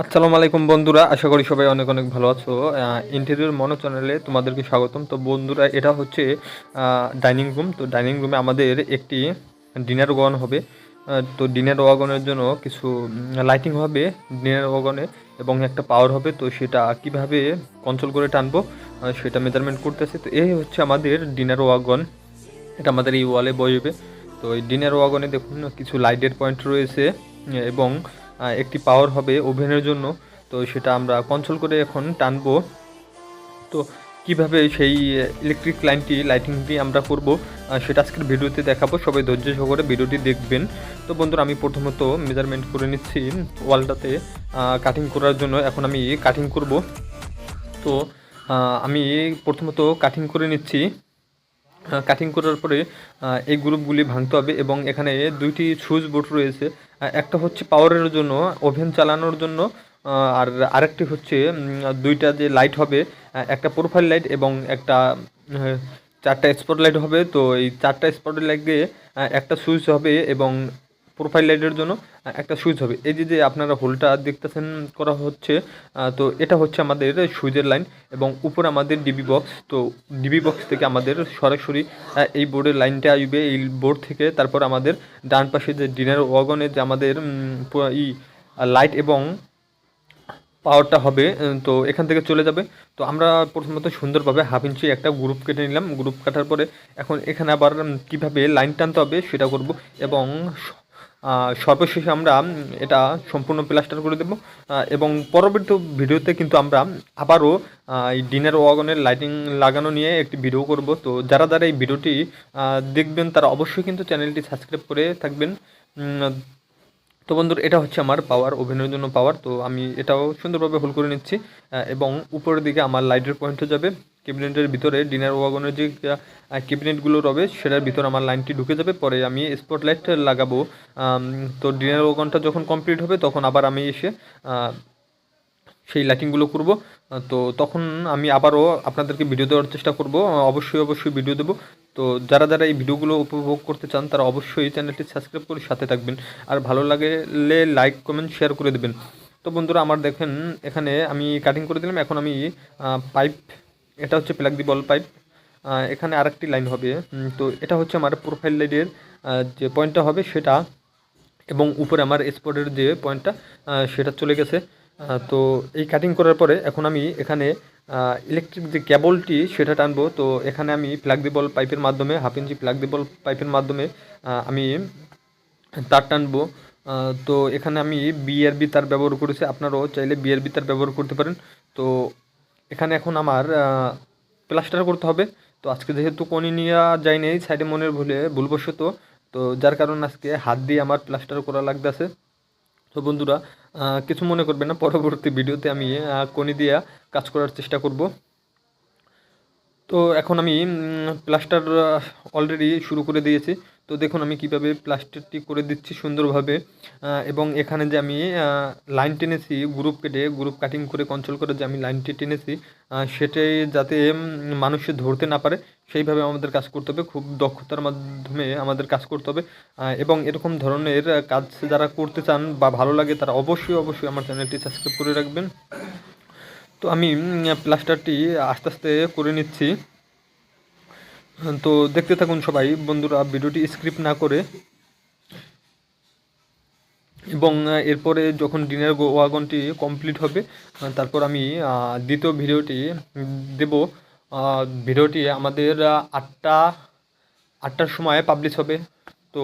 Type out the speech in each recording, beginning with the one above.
আসসালামু আলাইকুম বন্ধুরা, আশা করি সবাই অনেক অনেক ভালো আছো। ইন্টেরিয়র মনো চ্যানেলে তোমাদেরকে স্বাগতম। তো বন্ধুরা, এটা হচ্ছে ডাইনিং রুম তো ডাইনিং রুমে আমাদের একটি ডিনার ওয়াগন হবে। তো ডিনার ওয়াগনের জন্য কিছু লাইটিং হবে ডিনার ওয়াগনে এবং একটা পাওয়ার হবে। তো সেটা কীভাবে কন্ট্রোল করে টানবো সেটা মেজারমেন্ট করতেছে। তো এই হচ্ছে আমাদের ডিনার ওয়াগন এটা আমাদের এই ওয়ালে বসবে। তো এই ডিনার ওয়াগনে দেখুন, কিছু লাইটের পয়েন্ট রয়েছে। এবং একটি পাওয়ার হবে ওভেনের জন্য। তো সেটা আমরা কন্ট্রোল করে এখন টানবো। তো কীভাবে সেই ইলেকট্রিক লাইনটি লাইটিংটি আমরা করব সেটা আজকের ভিডিওতে দেখাবো। সবাই ধৈর্য সহকারে ভিডিওটি দেখবেন। তো বন্ধুরা, আমি প্রথমত মেজারমেন্ট করে নিচ্ছি ওয়ালটাতে কাটিং করার জন্য। এখন আমি কাটিং করব। তো আমি প্রথমত কাটিং করে নিচ্ছি। কাটিং করার পরে এই গ্রুপগুলি ভাঙতে হবে এবং এখানে দুইটি সুইচ বোর্ড রয়েছে। একটা হচ্ছে পাওয়ারের জন্য ওভেন চালানোর জন্য আর আরেকটি হচ্ছে দুইটা যে লাইট হবে একটা প্রোফাইল লাইট এবং একটা চারটা স্পট লাইট হবে। তো এই চারটা স্পট লাইট দিয়ে একটা সুইচ হবে এবং প্রোফাইল লাইটের জন্য একটা সুইচ হবে। এই যে যে আপনারা হোলটা দেখতেছেন করা হচ্ছে তো এটা হচ্ছে আমাদের সুইচের লাইন এবং উপরে আমাদের ডিবি বক্স তো ডিবি বক্স থেকে আমাদের সরাসরি এই বোর্ডের লাইনটা আসবে, এই বোর্ড থেকে তারপর আমাদের ডান পাশে যে ডিনার ওয়াগনে যে আমাদের ই লাইট এবং পাওয়ারটা হবে তো এখান থেকে চলে যাবে। তো আমরা প্রথমত সুন্দরভাবে হাফ ইঞ্চি একটা গ্রুপ কেটে নিলাম। গ্রুপ কাটার পরে এখন এখানে আবার কীভাবে লাইন টানতে হবে সেটা করব এবং সর্বশেষে আমরা এটা সম্পূর্ণ প্লাস্টার করে দেব। এবং পরবর্তী ভিডিওতে কিন্তু আমরা আবারও এই ডিনার ওয়াগনের লাইটিং লাগানো নিয়ে একটি ভিডিও করব। তো যারা যারা এই ভিডিওটি দেখবেন, তারা অবশ্যই কিন্তু চ্যানেলটি সাবস্ক্রাইব করে থাকবেন। তো বন্ধুর, এটা হচ্ছে আমার পাওয়ার ওভেনের জন্য পাওয়ার। তো আমি এটাও সুন্দরভাবে হোল করে নিচ্ছি এবং উপরের দিকে আমার লাইটের পয়েন্টও যাবে। ক্যাবিনেটের ভিতরে ডিনার ওয়াগনের যে ক্যাবিনেটগুলো রবে, সেটার ভিতরে আমার লাইনটি ঢুকে যাবে, পরে আমি স্পটলাইট লাগাবো। তো ডিনার ওয়াগনটা যখন কমপ্লিট হবে, তখন আবার আমি এসে সেই লাইটিংগুলো করব। তো তখন আমি আবারও আপনাদেরকে ভিডিও দেওয়ার চেষ্টা করব। অবশ্যই অবশ্যই ভিডিও দেবো। তো যারা যারা এই ভিডিওগুলো উপভোগ করতে চান, তারা অবশ্যই চ্যানেলটি সাবস্ক্রাইব করে সাথে থাকবেন। আর ভালো লাগলে লাইক কমেন্ট শেয়ার করে দেবেন। তো বন্ধুরা, আমার দেখেন, এখানে আমি কাটিং করে দিলাম। এখন আমি পাইপ এটা হচ্ছে প্লাগ দি বল পাইপ এখানে আরেকটি লাইন হবে। তো এটা হচ্ছে আমার প্রোফাইল লাইটের যে পয়েন্টটা হবে সেটা, এবং উপরে আমার স্পটের যে পয়েন্টটা সেটা চলে গেছে। তো এই কাটিং করার পরে এখন আমি এখানে ইলেকট্রিক যে কেবলটি সেটা টানবো, তো এখানে আমি প্লাগ দিবল পাইপের মাধ্যমে হাফ ইঞ্চি প্লাগ দিবল পাইপের মাধ্যমে আমি তার টানবো। তো এখানে আমি বিআরবি তার ব্যবহার করেছি। আপনারাও চাইলে বিআরবি তার ব্যবহার করতে পারেন। তো এখানে এখন আমার প্লাস্টার করতে হবে। তো আজকে যেহেতু কোনি নিয়ে যাই নাই সাইডে মনের ভুলে, ভুলবশত, তো যার কারণে আজকে হাত দিয়ে আমার প্লাস্টার করা লাগতেছে। তো বন্ধুরা কিছু মনে করবে না, পরবর্তী ভিডিওতে আমি কোনি দিয়ে কাজ করার চেষ্টা করব। তো এখন আমি প্লাস্টার অলরেডি শুরু করে দিয়েছি। তো দেখুন আমি কীভাবে প্লাস্টারটি করে দিচ্ছি সুন্দরভাবে। এবং এখানে যে আমি লাইন টেনেছি গ্রুপ কেটে গ্রুপ কাটিং করে কন্ট্রোল করে যে আমি লাইনটি টেনেছি সেটাই যাতে মানুষে ধরতে না পারে, সেইভাবে আমাদের কাজ করতে হবে। খুব দক্ষতার মাধ্যমে আমাদের কাজ করতে হবে। এবং এরকম ধরনের কাজ যারা করতে চান বা ভালো লাগে, তারা অবশ্যই অবশ্যই আমার চ্যানেলটি সাবস্ক্রাইব করে রাখবেন। তো আমি প্লাস্টারটি আস্তে আস্তে করে নিচ্ছি। তো দেখতে থাকুন সবাই, বন্ধুরা, ভিডিওটি স্ক্রিপ্ট না করে। এবং এরপরে যখন ডিনার ওয়াগনটি কমপ্লিট হবে তারপর আমি দ্বিতীয় ভিডিওটি দেব। ভিডিওটি আমাদের আটটা, আটটার সময় পাবলিশ হবে। তো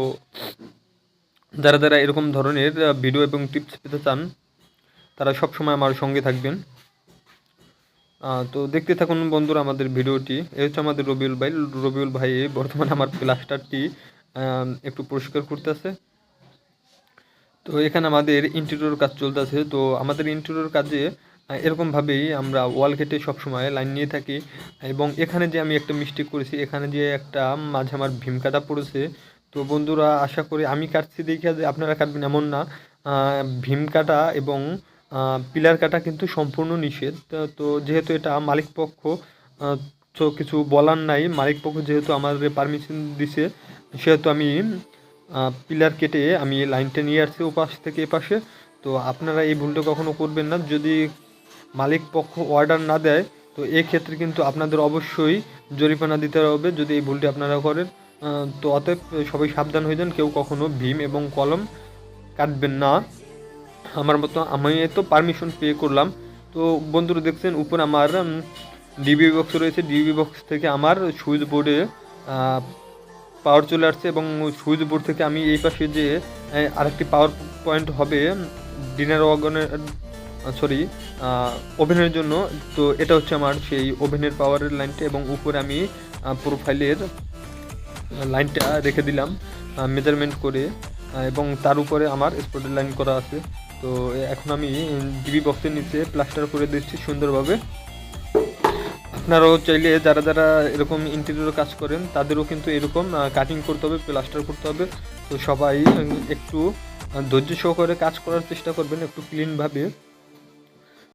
যারা যারা এরকম ধরনের ভিডিও এবং টিপস পেতে চান, তারা সব সময় আমার সঙ্গে থাকবেন। তো দেখতে থাকুন বন্ধুরা আমাদের ভিডিওটি। এই হচ্ছে আমাদের রবিউল ভাই। রবিউল ভাই বর্তমানে আমার প্লাস্টারটি একটু পরিষ্কার করতেছে। তো এখানে আমাদের ইন্টেরিয়র কাজ চলতেছে। তো আমাদের ইন্টেরিয়র কাজে এরকমভাবেই আমরা ওয়াল কেটে সবসময় লাইন নিয়ে থাকি। এবং এখানে যে আমি একটা মিস্টেক করেছি, এখানে যে একটা মাঝে আমার ভীম কাটা পড়েছে। তো বন্ধুরা, আশা করি আমি কাটছি দেখে যে আপনারা কাটবেন এমন না। ভীম কাটা এবং পিলার কাটা কিন্তু সম্পূর্ণ নিষেধ। তো- যেহেতু এটা মালিক পক্ষ তো কিছু বলার নাই। মালিক পক্ষ যেহেতু আমাদের পারমিশন দিছে, সেহেতু আমি পিলার কেটে আমি লাইনটা নিয়ে আসছি ও পাশ থেকে এপাশে। তো আপনারা এই ভুলটা কখনো করবেন না। যদি মালিক পক্ষ অর্ডার না দেয়, তো এক্ষেত্রে কিন্তু আপনাদের অবশ্যই জরিমানা দিতে হবে যদি এই ভুলটি আপনারা করেন। তো অতএব সবাই সাবধান হয়ে যান। কেউ কখনো ভীম এবং কলম কাটবেন না। আমার মতো, আমি তো পারমিশন পে করলাম। তো বন্ধুরা দেখছেন, উপরে আমার ডিবি বক্স রয়েছে। ডিবি বক্স থেকে আমার সুইচ বোর্ডে পাওয়ার চলে আসছে এবং সুইচ বোর্ড থেকে আমি এই পাশে যে আরেকটি পাওয়ার পয়েন্ট হবে ডিনার ওয়াগনের সরি ওভেনের জন্য। তো এটা হচ্ছে আমার সেই ওভেনের পাওয়ারের লাইনটা এবং উপরে আমি প্রোফাইলের লাইনটা রেখে দিলাম মেজারমেন্ট করে এবং তার উপরে আমার স্পটের লাইন করা আছে। তো এখন আমি ডিবি বক্সের নিচে প্লাস্টার করে দিচ্ছি সুন্দরভাবে। আপনারাও চাইলে যারা যারা এরকম ইন্টেরিয়র কাজ করেন, তাদেরও কিন্তু এরকম কাটিং করতে হবে প্লাস্টার করতে হবে। তো সবাই একটু ধৈর্য সহকারে কাজ করার চেষ্টা করবেন, একটু ক্লিনভাবে